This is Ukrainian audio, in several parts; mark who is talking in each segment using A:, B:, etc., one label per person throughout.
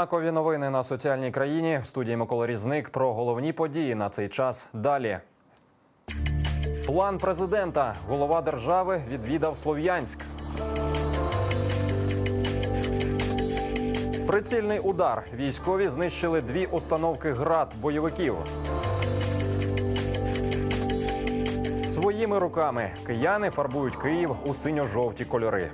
A: Знакові новини на соціальній країні в студії Микола Різник про головні події на цей час. Далі. План президента. Голова держави відвідав Слов'янськ. Прицільний удар. Військові знищили дві установки град бойовиків. Своїми руками кияни фарбують Київ у синьо-жовті кольори.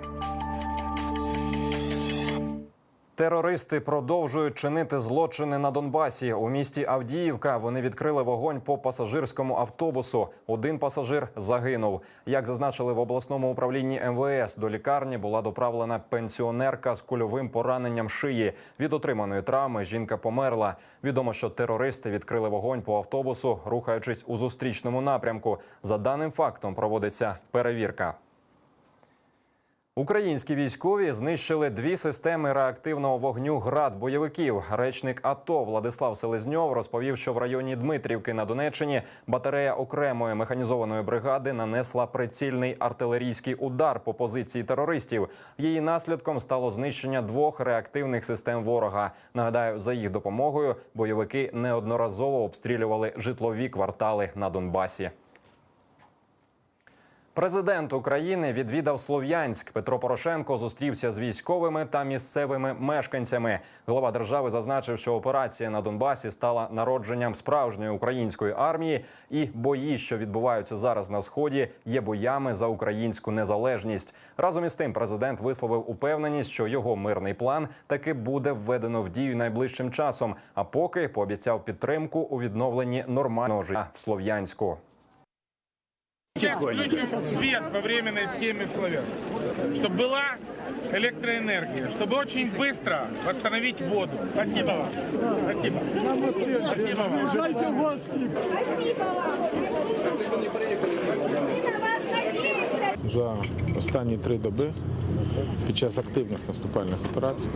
A: Терористи продовжують чинити злочини на Донбасі. У місті Авдіївка вони відкрили вогонь по пасажирському автобусу. Один пасажир загинув. Як зазначили в обласному управлінні МВС, до лікарні була доправлена пенсіонерка з кульовим пораненням шиї. Від отриманої травми жінка померла. Відомо, що терористи відкрили вогонь по автобусу, рухаючись у зустрічному напрямку. За даним фактом проводиться перевірка. Українські військові знищили дві системи реактивного вогню град бойовиків. Речник АТО Владислав Селезньов розповів, що в районі Дмитрівки на Донеччині батарея окремої механізованої бригади нанесла прицільний артилерійський удар по позиції терористів. Її наслідком стало знищення двох реактивних систем ворога. Нагадаю, за їх допомогою бойовики неодноразово обстрілювали житлові квартали на Донбасі. Президент України відвідав Слов'янськ. Петро Порошенко зустрівся з військовими та місцевими мешканцями. Голова держави зазначив, що операція на Донбасі стала народженням справжньої української армії, і бої, що відбуваються зараз на сході, є боями за українську незалежність. Разом із тим, президент висловив упевненість, що його мирний план таки буде введено в дію найближчим часом. А поки пообіцяв підтримку у відновленні нормального життя в Слов'янську.
B: Сейчас включим свет по временной схеме в Славянске, чтобы была электроэнергия, чтобы очень быстро восстановить воду. Спасибо вам. Спасибо. Спасибо вам.
C: Дайте власти.
D: Спасибо вам. Мы на вас надеемся.
E: За останні три доби під час активних наступальних операцій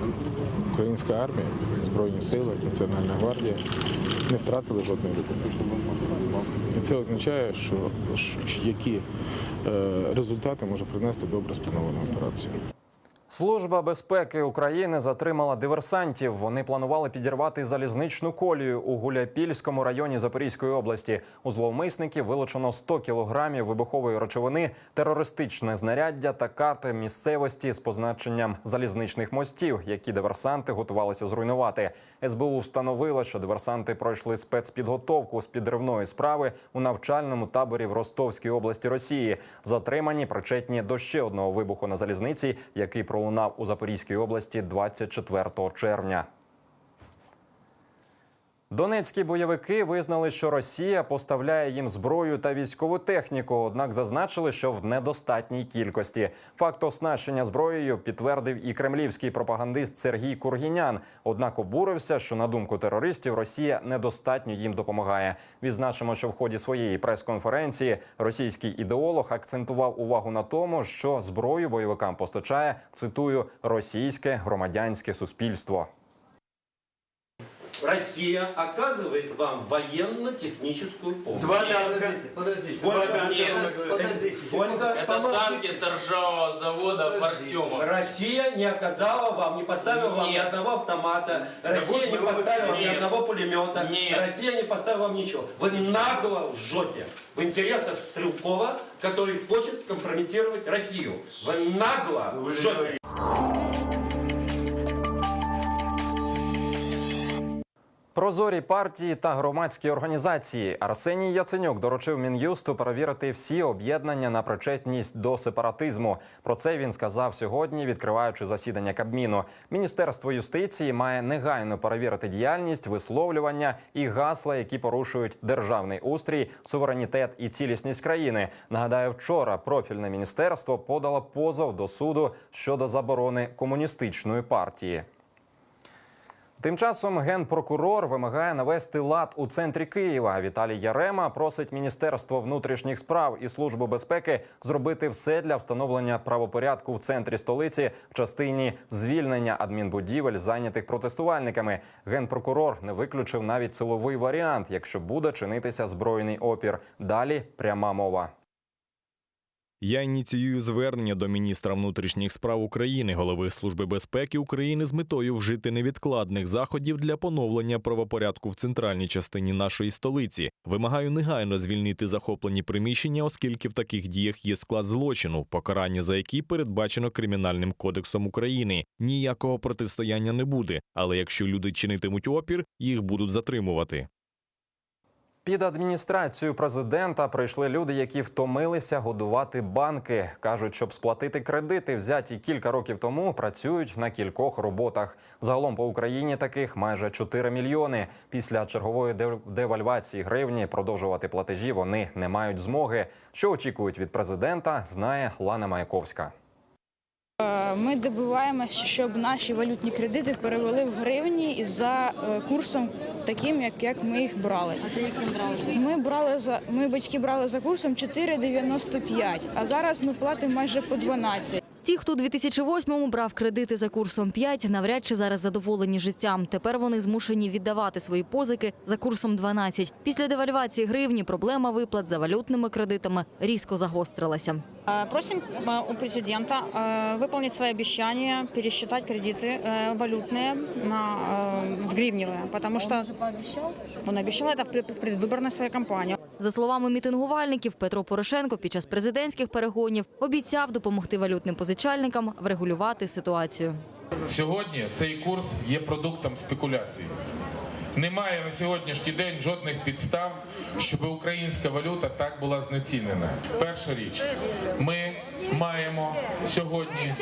E: українська армія, Збройні сили, Національна гвардія не втратили жодної людини. І це означає, що які е, результати може принести добре спланована операція.
A: Служба безпеки України затримала диверсантів. Вони планували підірвати залізничну колію у Гуляпільському районі Запорізької області. У зловмисників вилучено 100 кілограмів вибухової речовини, терористичне знаряддя та карти місцевості з позначенням залізничних мостів, які диверсанти готувалися зруйнувати. СБУ встановило, що диверсанти пройшли спецпідготовку з підривної справи у навчальному таборі в Ростовській області Росії. Затримані причетні до ще одного вибуху на залізниці, який пролунав у Запорізькій області 24 червня. Донецькі бойовики визнали, що Росія поставляє їм зброю та військову техніку, однак зазначили, що в недостатній кількості. Факт оснащення зброєю підтвердив і кремлівський пропагандист Сергій Кургінян. Однак обурився, що на думку терористів Росія недостатньо їм допомагає. Відзначимо, що в ході своєї прес-конференції російський ідеолог акцентував увагу на тому, що зброю бойовикам постачає цитую російське громадянське суспільство.
F: Россия оказывает вам военно-техническую помощь.
G: Два танка.
F: Сколько?
G: Нет,
F: Сколько?
G: Это танки с ржавого завода в Артемов.
F: Россия не оказала вам, не поставила вам ни
G: Нет.
F: одного автомата, Россия не поставила ни
G: Нет.
F: одного пулемета,
G: Нет.
F: Россия не поставила вам ничего. Вы нагло лжете в интересах Стрелкова, который хочет скомпрометировать Россию. Вы нагло лжете.
A: Прозорі партії та громадські організації Арсеній Яценюк доручив мін'юсту перевірити всі об'єднання на причетність до сепаратизму. Про це він сказав сьогодні, відкриваючи засідання Кабміну. Міністерство юстиції має негайно перевірити діяльність, висловлювання і гасла, які порушують державний устрій, суверенітет і цілісність країни. Нагадаю, вчора профільне міністерство подало позов до суду щодо заборони комуністичної партії. Тим часом генпрокурор вимагає навести лад у центрі Києва. Віталій Ярема просить Міністерство внутрішніх справ і службу безпеки зробити все для встановлення правопорядку в центрі столиці в частині звільнення адмінбудівель, зайнятих протестувальниками. Генпрокурор не виключив навіть силовий варіант, якщо буде чинитися збройний опір. Далі пряма мова.
C: Я ініціюю звернення до міністра внутрішніх справ України, голови Служби безпеки України з метою вжити невідкладних заходів для поновлення правопорядку в центральній частині нашої столиці. Вимагаю негайно звільнити захоплені приміщення, оскільки в таких діях є склад злочину, покарання за які передбачено кримінальним кодексом України. Ніякого протистояння не буде. Але якщо люди чинитимуть опір, їх будуть затримувати.
A: Під адміністрацію президента прийшли люди, які втомилися годувати банки. кажуть, щоб сплатити кредити, взяті кілька років тому, працюють на кількох роботах. Загалом по Україні таких майже 4 мільйони. Після чергової девальвації гривні продовжувати платежі вони не мають змоги. Що очікують від президента, знає Лана Маяковська.
H: Ми добиваємося, щоб наші валютні кредити перевели в гривні і за е, курсом таким, як, як ми їх брали. А за яким брали? Ми брали за ми батьки брали за курсом 4,95, а зараз ми платимо майже по 12.
I: Ті, хто у 2008-му брав кредити за курсом 5, навряд чи зараз задоволені життям. Тепер вони змушені віддавати свої позики за курсом 12. Після девальвації гривні проблема виплат за валютними кредитами різко загострилася.
J: Э, Просим э, у президента э, выполнить свои обещания, пересчитать кредиты э, валютные на, э, в гривневые, потому что он обещал это в пред- в предвыборной своей кампании.
I: За словами мітингувальників, Петро Порошенко під час президентських перегонів обіцяв допомогти валютним позичальникам врегулювати ситуацію.
B: Сьогодні цей курс є продуктом спекуляцій. Немає на сьогоднішній день жодних підстав, щоб українська валюта так була знецінена. Перша річ, ми маємо сьогодні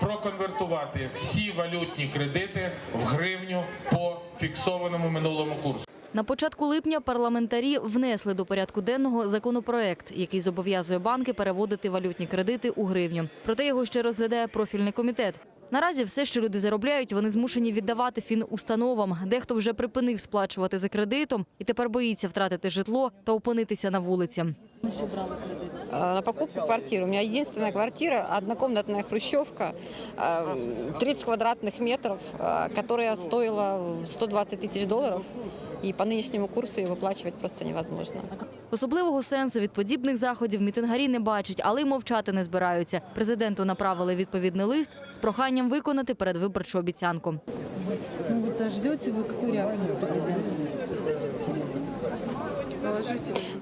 B: проконвертувати всі валютні кредити в гривню по фіксованому минулому курсу.
I: На початку липня парламентарі внесли до порядку денного законопроект, який зобов'язує банки переводити валютні кредити у гривню. Проте його ще розглядає профільний комітет. Наразі все, що люди заробляють, вони змушені віддавати фінустановам. Дехто вже припинив сплачувати за кредитом і тепер боїться втратити житло та опинитися на вулиці.
K: э, на покупку квартиры. У меня единственная квартира, однокомнатная хрущевка, э, 30 квадратных метров, э, которая стоила 120 тысяч долларов. И по нынешнему курсу ее выплачивать просто невозможно.
I: Особливого сенсу від подібних заходів мітингарі не бачать, але й мовчати не збираються. Президенту направили відповідний лист з проханням виконати передвиборчу обіцянку.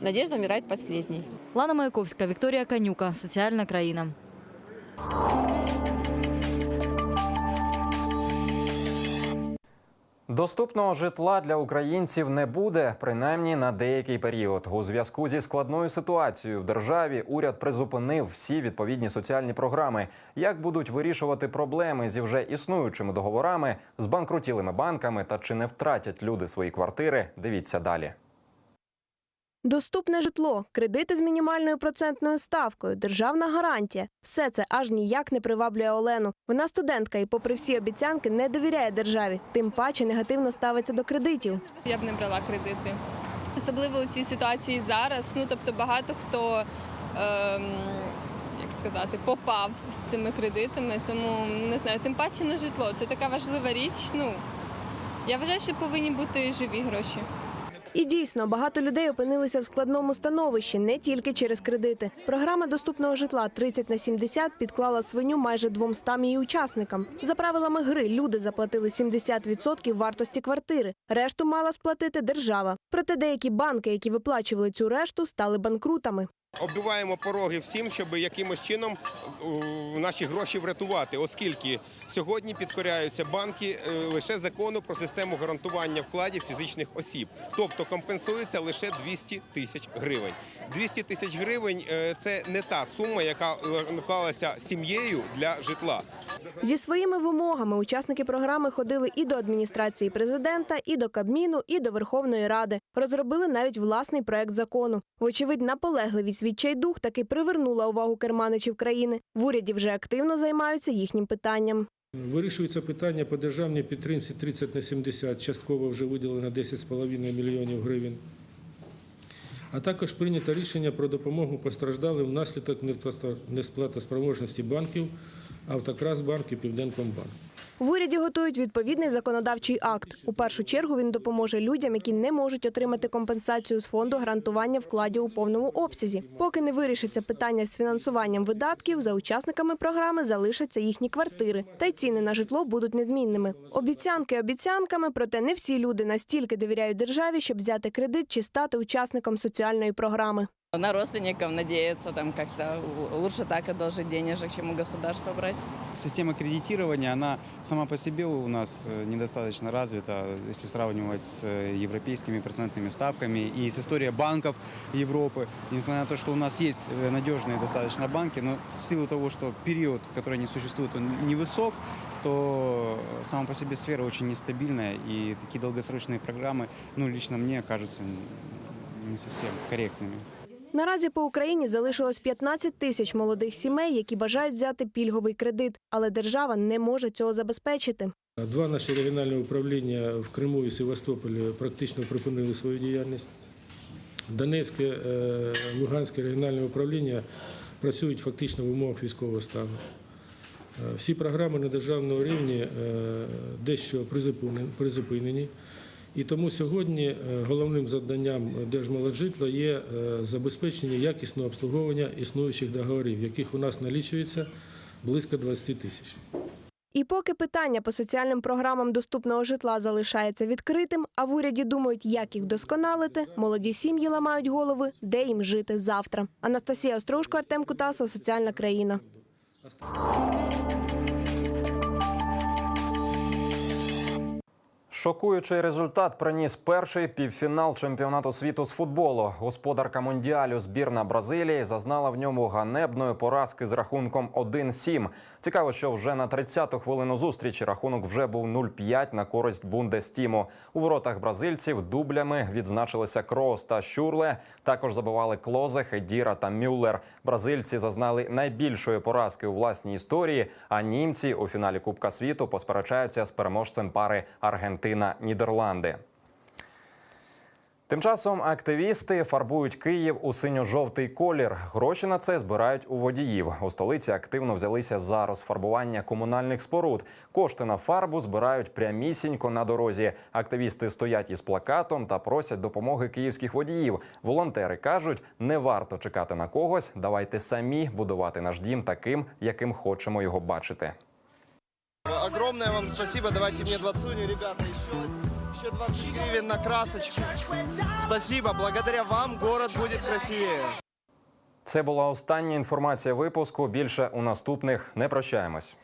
K: Надежда умирает последней.
I: Лана Маяковська, Вікторія Канюка, Соціальна країна.
A: Доступного житла для українців не буде, принаймні на деякий період. У зв'язку зі складною ситуацією в державі уряд призупинив всі відповідні соціальні програми. Як будуть вирішувати проблеми зі вже існуючими договорами, з банкрутілими банками та чи не втратять люди свої квартири? Дивіться далі.
L: Доступне житло, кредити з мінімальною процентною ставкою, державна гарантія – все це аж ніяк не приваблює Олену. Вона студентка і, попри всі обіцянки, не довіряє державі, тим паче негативно ставиться до кредитів.
M: Я б не брала кредити. Особливо у цій ситуації зараз. Ну тобто багато хто, ем, як сказати, попав з цими кредитами. Тому не знаю, тим паче на житло. Це така важлива річ. Ну я вважаю, що повинні бути живі гроші.
L: І дійсно, багато людей опинилися в складному становищі не тільки через кредити. Програма доступного житла 30 на 70 підклала свиню майже 200 її учасникам. За правилами гри люди заплатили 70% вартості квартири. Решту мала сплатити держава. Проте деякі банки, які виплачували цю решту, стали банкрутами.
N: Оббиваємо пороги всім, щоб якимось чином е, наші гроші врятувати, оскільки сьогодні підкоряються банки е, лише закону про систему гарантування вкладів фізичних осіб, тобто компенсується лише 200 тисяч гривень. 200 тисяч гривень е, це не та сума, яка наклалася сім'єю для житла.
L: Зі своїми вимогами учасники програми ходили і до адміністрації президента, і до Кабміну, і до Верховної Ради. Розробили навіть власний проект закону. Вочевидь, наполегливість відчайдух таки привернула увагу керманичів країни. В уряді вже активно займаються їхнім питанням.
E: Вирішується питання по державній підтримці 30 на 70, частково вже виділено 10,5 мільйонів гривень. А також прийнято рішення про допомогу постраждалим внаслідок несплатоспроможності банків Автокрасбанк і Південкомбанк.
L: В уряді готують відповідний законодавчий акт. У першу чергу він допоможе людям, які не можуть отримати компенсацію з фонду гарантування вкладів у повному обсязі. Поки не вирішиться питання з фінансуванням видатків, за учасниками програми залишаться їхні квартири, та й ціни на житло будуть незмінними. Обіцянки обіцянками, проте не всі люди настільки довіряють державі, щоб взяти кредит чи стати учасником соціальної програми.
K: На родственников надеяться там как-то лучше так одолжить денежек, чем у государства брать.
O: Система кредитирования, она сама по себе у нас э, недостаточно развита, если сравнивать с э, европейскими процентными ставками и с историей банков Европы. Несмотря на то, что у нас есть э, надежные достаточно банки, но в силу того, что период, который они существуют, он невысок, то сама по себе сфера очень нестабильная, и такие долгосрочные программы, ну, лично мне кажутся не совсем корректными.
L: Наразі по Україні залишилось 15 тисяч молодих сімей, які бажають взяти пільговий кредит, але держава не може цього забезпечити.
E: Два наші регіональні управління в Криму і Севастополі практично припинили свою діяльність. Донецьке, е, Луганське регіональне управління працюють фактично в умовах військового стану. Е, Всі програми на державному рівні е, дещо призупинені- призупинені. І тому сьогодні е, головним завданням Держмолоджитла є е, забезпечення якісного обслуговування існуючих договорів, яких у нас налічується близько 20 тисяч.
L: І поки питання по соціальним програмам доступного житла залишається відкритим, а в уряді думають, як їх вдосконалити, молоді сім'ї ламають голови, де їм жити завтра. Анастасія Острожко, Артем Кутасов, Соціальна країна.
A: Шокуючий результат приніс перший півфінал чемпіонату світу з футболу. Господарка мундіалю збірна Бразилії зазнала в ньому ганебної поразки з рахунком 1-7. Цікаво, що вже на 30-ту хвилину зустрічі рахунок вже був 0-5 на користь Бундестіму. У воротах бразильців дублями відзначилися Кроос та Щурле. Також забивали Клозе, Хедіра та Мюллер. Бразильці зазнали найбільшої поразки у власній історії. А німці у фіналі Кубка світу посперечаються з переможцем пари Аргентина-Нідерланди. Тим часом активісти фарбують Київ у синьо-жовтий колір. Гроші на це збирають у водіїв. У столиці активно взялися за розфарбування комунальних споруд. Кошти на фарбу збирають прямісінько на дорозі. Активісти стоять із плакатом та просять допомоги київських водіїв. Волонтери кажуть, не варто чекати на когось. Давайте самі будувати наш дім таким, яким хочемо його бачити.
P: Огромное вам спасибо. Давайте мне двадцуню, ребята, еще, еще 20 гривен на красочку. Спасибо. Благодаря вам город будет красивее.
A: Це була остання інформація випуску. Більше у наступних не прощаємось.